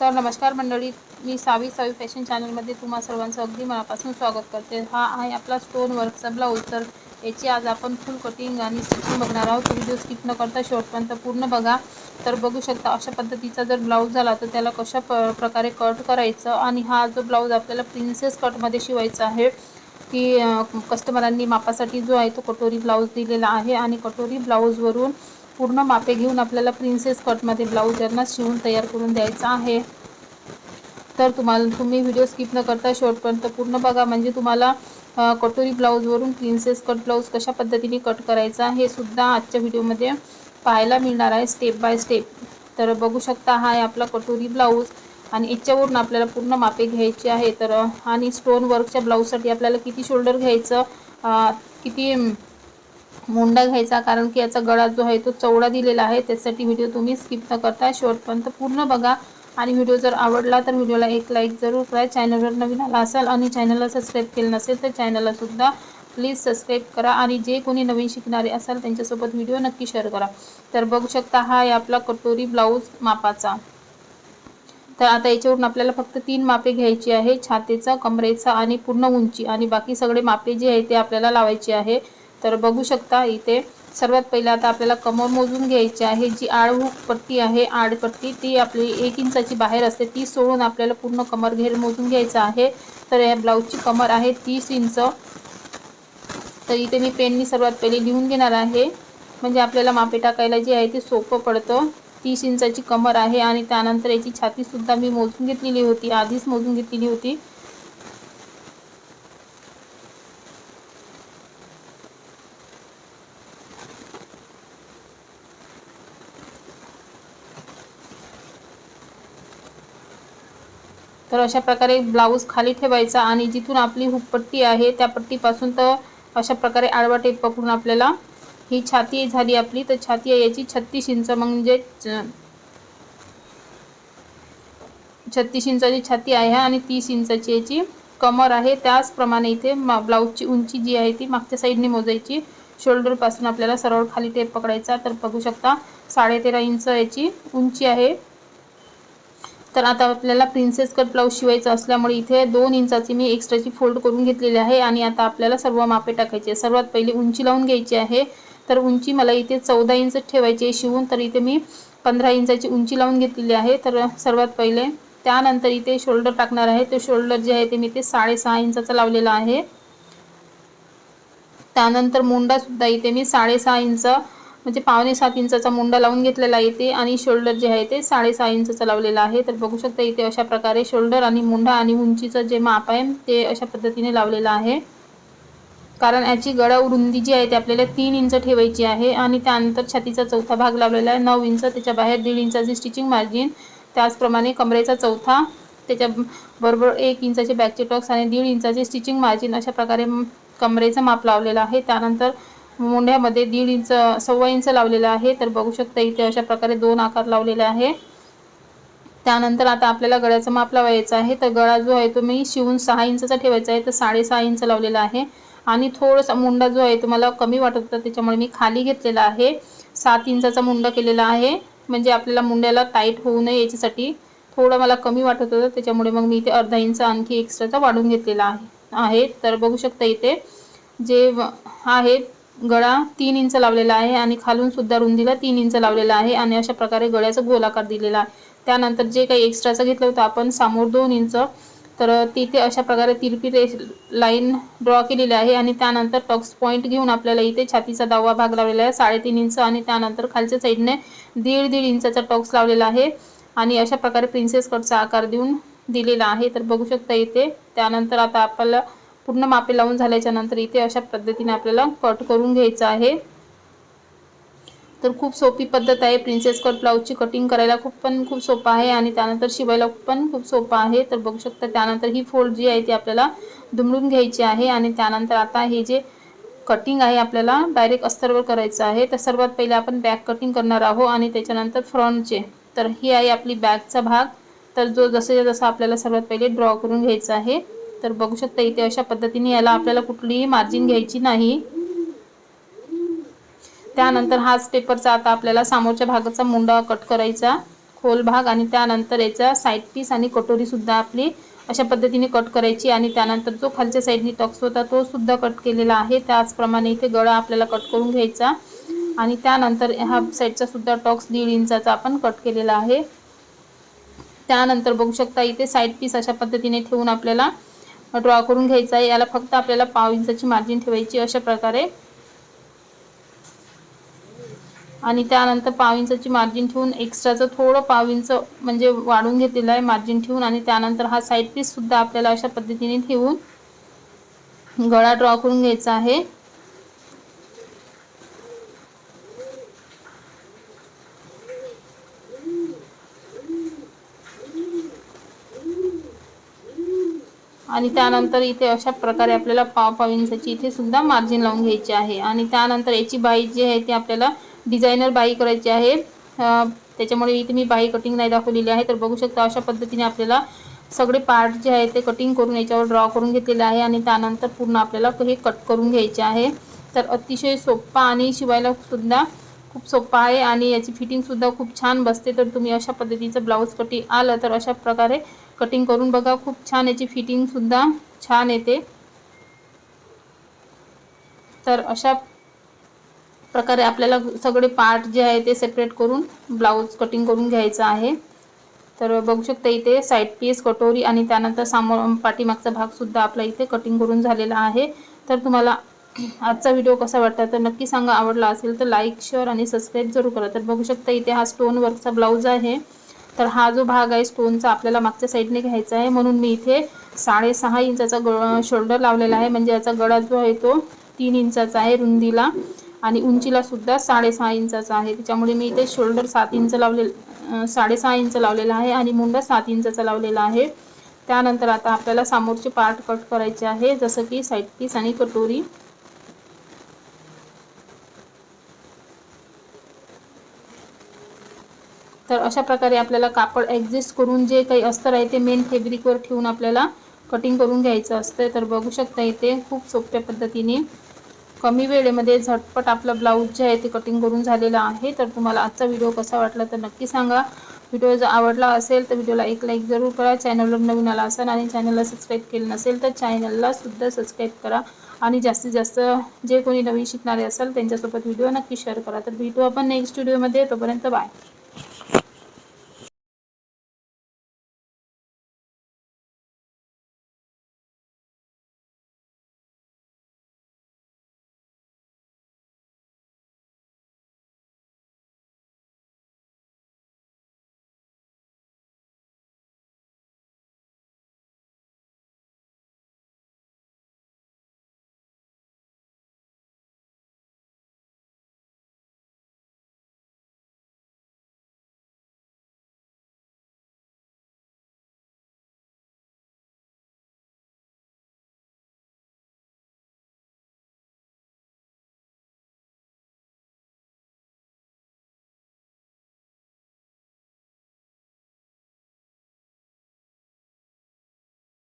तर नमस्कार मंडळी मी सावी सावी फॅशन चॅनलमध्ये तुम्हा सर्वांचं अगदी मनापासून स्वागत करते. हा आहे आपला स्टोन वर्कचा ब्लाऊज तर याची आज आपण फुल कटिंग आणि स्टिचिंग बघणार आहोत. व्हिडिओ स्किप न करता शेवटपर्यंत पूर्ण बघा. तर बघू शकता अशा पद्धतीचा जर ब्लाऊज झाला तर त्याला कशा प प्रकारे कट करायचं आणि हा जो ब्लाऊज आपल्याला प्रिन्सेस कटमध्ये शिवायचा आहे की कस्टमरांनी मापासाठी जो आहे तो कटोरी ब्लाऊज दिलेला आहे आणि कटोरी ब्लाऊजवरून पूर्ण मापे घेऊन आपल्याला प्रिन्सेस कटमध्ये ब्लाऊज यांना शिवून तयार करून द्यायचा आहे तर तुम्हाला तुम्ही व्हिडिओ स्किप न करता शेवटपर्यंत पूर्ण बघा. म्हणजे तुम्हाला कटोरी ब्लाऊजवरून प्रिन्सेस कट ब्लाऊज कशा पद्धतीने कट करायचा हे सुद्धा आजच्या व्हिडिओमध्ये पाहायला मिळणार आहे स्टेप बाय स्टेप तर बघू शकता हा आहे आपला कटोरी ब्लाऊज आणि याच्यावरून आपल्याला पूर्ण मापे घ्यायची आहे. तर आणि स्टोन वर्कच्या ब्लाऊजसाठी आपल्याला किती शोल्डर घ्यायचं? किती मुंडा घ्यायचा कारण की याचा गळा जो आहे तो चौडा दिलेला आहे. त्यासाठी व्हिडिओ तुम्ही स्किप न करता शेवटपर्यंत पूर्ण बघा. आणि व्हिडिओ जर आवडला तर व्हिडिओला एक लाईक जरूर करा. चॅनलवर नवीन आला असाल आणि चॅनलला सबस्क्राईब केलं नसेल तर चॅनललासुद्धा प्लीज सबस्क्राईब करा. आणि जे कोणी नवीन शिकणारे असाल त्यांच्यासोबत व्हिडिओ नक्की शेअर करा. तर बघू शकता हा आहे आपला कटोरी ब्लाऊज मापाचा. तर आता याच्यावरून आपल्याला फक्त तीन मापे घ्यायची आहे. छातीचा कमरेचा आणि पूर्ण उंची. आणि बाकी सगळे मापे जे आहे ते आपल्याला लावायचे आहे. तर बघू शकता इथे सर्वात पहिलं आता आपल्याला कमर मोजून घ्यायची आहे जी आडहुक पट्टी आहे आडपट्टी ती आपली एक इंचाची बाहेर असते ती सोडून आपल्याला पूर्ण कमर घेर मोजून घ्यायचं आहे. तर या ब्लाऊजची कमर आहे तीस इंच. तर इथे मी पेननी सर्वात पहिले लिहून घेणार आहे. म्हणजे आपल्याला मापे टाकायला जे आहे ते सोपं पडतं. तीस इंचाची कमर आहे आणि त्यानंतर याची छातीसुद्धा मी मोजून घेतलेली होती आधीच मोजून घेतलेली होती. तर अशा प्रकारे ब्लाऊज खाली ठेवायचा आणि जिथून आपली हुकपट्टी आहे त्या पट्टीपासून तर अशा प्रकारे आडवा टेप पकडून आपल्याला ही छाती झाली आपली. तर छाती आहे याची छत्तीस इंच. म्हणजे छत्तीस इंचाची छाती आहे आणि तीस इंचाची याची कमर आहे. त्याचप्रमाणे इथे मा ब्लाऊजची उंची जी आहे ती मागच्या साईडने मोजायची. शोल्डरपासून आपल्याला सरळ खाली टेप पकडायचा. तर बघू शकता साडेतेरा इंच याची उंची आहे. तर आता आपल्याला प्रिन्सेस कट ब्लाऊज शिवायचं असल्यामुळे इथे दोन इंचाची मी एक्स्ट्राची फोल्ड करून घेतलेली आहे आणि आता आपल्याला सर्व मापे टाकायचे सर्वात पहिली उंची लावून घ्यायची आहे. तर उंची मला इथे चौदा इंच ठेवायची आहे शिवून. तर इथे मी पंधरा इंचाची उंची लावून घेतलेली आहे. तर सर्वात पहिले त्यानंतर इथे शोल्डर टाकणार आहे. तो शोल्डर जे आहे ते मी ते साडेसहा इंचाचा लावलेला आहे. त्यानंतर मुंडासुद्धा इथे मी साडेसहा इंच म्हणजे पावणे सात इंचाचा मुंडा लावून घेतलेला इथे आणि शोल्डर जे आहे ते साडेसहा इंचाचा लावलेला आहे. तर बघू शकता इथे अशा प्रकारे शोल्डर आणि मुंडा आणि उंचीचं जे माप आहे ते अशा पद्धतीने लावलेलं आहे. कारण याची गळा रुंदी जी आहे ती आपल्याला तीन इंच ठेवायची आहे आणि त्यानंतर छातीचा चौथा भाग लावलेला आहे. नऊ इंच त्याच्या बाहेर दीड इंचाची स्टिचिंग मार्जिन त्याचप्रमाणे कमरेचा चौथा त्याच्या बरोबर एक इंचाचे बॅकचे टॉक्स आणि दीड इंचाचे स्टिचिंग मार्जिन अशा प्रकारे कमरेचं माप लावलेलं आहे. त्यानंतर मोंढ्यामध्ये दीड इंच सव्वा इंच लावलेलं आहे. तर बघू शकता इथे अशा प्रकारे दोन आकार लावलेले आहे. त्यानंतर आता आपल्याला गळ्याचं माप लावायचं आहे. तर गळा जो आहे तो मी शिवून सहा इंचाचा ठेवायचा आहे. तर साडेसहा इंच लावलेला आहे. आणि थोडासा मुंडा जो आहे तो मला कमी वाटत होता. त्याच्यामुळे मी खाली घेतलेला आहे. सात इंचाचा मुंडा केलेला आहे. म्हणजे आपल्याला मुंड्याला टाईट होऊ नये याच्यासाठी थोडं मला कमी वाटत होतं. त्याच्यामुळे मग मी इथे अर्धा इंच आणखी एक्स्ट्राचा वाढून घेतलेला आहे. आहे. तर बघू शकता इथे जे आहे गळा तीन इंच लावलेला आहे आणि खालून सुद्धा रुंदीला तीन इंच लावलेला आहे आणि अशा प्रकारे गळ्याचा गोलाकार दिलेला आहे. त्यानंतर जे काही एक्स्ट्राचं घेतलं होतं आपण समोर दोन इंच तर तिथे अशा प्रकारे तिरपी रे लाईन ड्रॉ केलेली आहे आणि त्यानंतर टॉक्स पॉईंट घेऊन आपल्याला इथे छातीचा दहावा भाग लावलेला आहे साडेतीन इंच आणि त्यानंतर खालच्या साईडने दीड दीड इंचाचा टॉक्स लावलेला आहे आणि अशा प्रकारे प्रिन्सेस कटचा आकार देऊन दिलेला आहे. तर बघू शकता इथे त्यानंतर आता आपल्याला पूर्ण मापे लावून झाल्याच्यानंतर इथे अशा पद्धतीने आपल्याला कट करून घ्यायचं आहे. तर खूप सोपी पद्धत आहे. प्रिन्सेस कट ब्लाऊजची कटिंग करायला खूप पण खूप सोपं आहे आणि त्यानंतर शिवायला पण खूप सोपं आहे. तर बघू शकता त्यानंतर ही फोल्ड जी आहे ती आपल्याला दुमडून घ्यायची आहे आणि त्यानंतर आता हे जे कटिंग आहे आपल्याला डायरेक्ट अस्तरवर करायचं आहे. तर सर्वात पहिले आपण बॅक कटिंग करणार आहोत आणि त्याच्यानंतर फ्रंटचे तर ही आहे आपली बॅकचा भाग. तर जो जसे जसं आपल्याला सर्वात पहिले ड्रॉ करून घ्यायचा आहे. तर बघू शकता इथे अशा पद्धतीने याला आपल्याला कुठलीही मार्जिन घ्यायची नाही. त्यानंतर हाच पेपरचा आता आपल्याला समोरच्या भागाचा मुंडा कट करायचा खोल भाग आणि त्यानंतर याचा साईड पीस आणि कटोरीसुद्धा आपली अशा पद्धतीने कट करायची आणि त्यानंतर जो खालच्या साईडनी टॉक्स होता तो सुद्धा कट केलेला आहे. त्याचप्रमाणे इथे गळा आपल्याला कट करून घ्यायचा आणि त्यानंतर ह्या साईडचा सुद्धा टॉक्स दीड इंचाचा आपण कट केलेला आहे. त्यानंतर बघू शकता इथे साईड पीस अशा पद्धतीने ठेवून आपल्याला ड्रॉ करून घ्यायचा आहे. याला फक्त आपल्याला पाव इंचाची मार्जिन ठेवायची अशा प्रकारे. आणि त्यानंतर पाव इंचाची मार्जिन ठेवून एक्स्ट्राचं थोडं पाव इंच म्हणजे वाढून घेतलेलं आहे मार्जिन ठेवून. आणि त्यानंतर हा साईड पीससुद्धा आपल्याला अशा पद्धतीने ठेवून गळा ड्रॉ करून घ्यायचा आहे. आणि त्यानंतर इथे अशा प्रकारे आपल्याला पाव पाव इंचाची इथे सुद्धा मार्जिन लावून घ्यायची आहे. आणि त्यानंतर याची बाई जी आहे ती आपल्याला डिझायनर बाई करायची आहे. त्याच्यामुळे इथे मी बाई कटिंग नाही दाखवलेली आहे. तर बघू शकता अशा पद्धतीने आपल्याला सगळे पार्ट जे आहे ते कटिंग करून याच्यावर ड्रॉ करून घेतलेले आहे. आणि त्यानंतर पूर्ण आपल्याला हे कट करून घ्यायचे आहे. तर अतिशय सोप्पा आणि शिवायला सुद्धा खूप सोप्पा आहे. आणि याची फिटिंगसुद्धा खूप छान बसते. तर तुम्ही अशा पद्धतीचं ब्लाऊज कटिंग आलं तर अशा प्रकारे कटिंग करून बघा खूप छान याची फिटिंगसुद्धा छान येते. तर अशा प्रकारे आपल्याला सगळे पार्ट जे आहे ते सेपरेट करून ब्लाऊज कटिंग करून घ्यायचं आहे. तर बघू शकता इथे साईड पीस कटोरी आणि त्यानंतर सामो पाठीमागचा भागसुद्धा आपला इथे कटिंग करून झालेला आहे. तर तुम्हाला आजचा व्हिडिओ कसा वाटला तर नक्की सांगा. आवडला असेल तर लाईक शेअर आणि सबस्क्राईब जरूर करा. तर बघू शकता इथे हा स्टोन वर्कचा ब्लाऊज आहे. तर हा जो भाग आहे स्टोनचा आपल्याला मागच्या साईडने घ्यायचा आहे. म्हणून मी इथे साडेसहा इंचाचा ग शोल्डर लावलेला आहे. म्हणजे याचा गळा जो आहे तो तीन इंचाचा आहे रुंदीला. आणि उंचीला सुद्धा साडेसहा इंचाचा आहे. त्याच्यामुळे मी इथे शोल्डर सात इंच लावले साडेसहा इंच लावलेला आहे आणि मुंडा सात इंचाचा लावलेला आहे. त्यानंतर आता आपल्याला समोरचे पार्ट कट करायचे आहे. जसं की साईड पीस आणि कटोरी. तर अशा प्रकारे आपल्याला कापड ॲडजस्ट करून जे काही अस्तर आहे ते मेन फेब्रिकवर ठेवून आपल्याला कटिंग करून घ्यायचं असतं तर बघू शकता इथे खूप सोप्या पद्धतीने कमी वेळेमध्ये झटपट आपलं ब्लाऊज जे आहे ते कटिंग करून झालेलं आहे. तर तुम्हाला आजचा व्हिडिओ कसा वाटला तर नक्की सांगा. व्हिडिओ जर आवडला असेल तर व्हिडिओला एक लाईक जरूर करा. चॅनलवर नवीन आला असेल आणि चॅनलला सबस्क्राईब केलं नसेल तर चॅनलला सुद्धा सबस्क्राईब करा. आणि जास्तीत जास्त जे कोणी नवीन शिकणारे असेल त्यांच्यासोबत व्हिडिओ नक्की शेअर करा. तर भेटू आपण नेक्स्ट व्हिडिओमध्ये तोपर्यंत बाय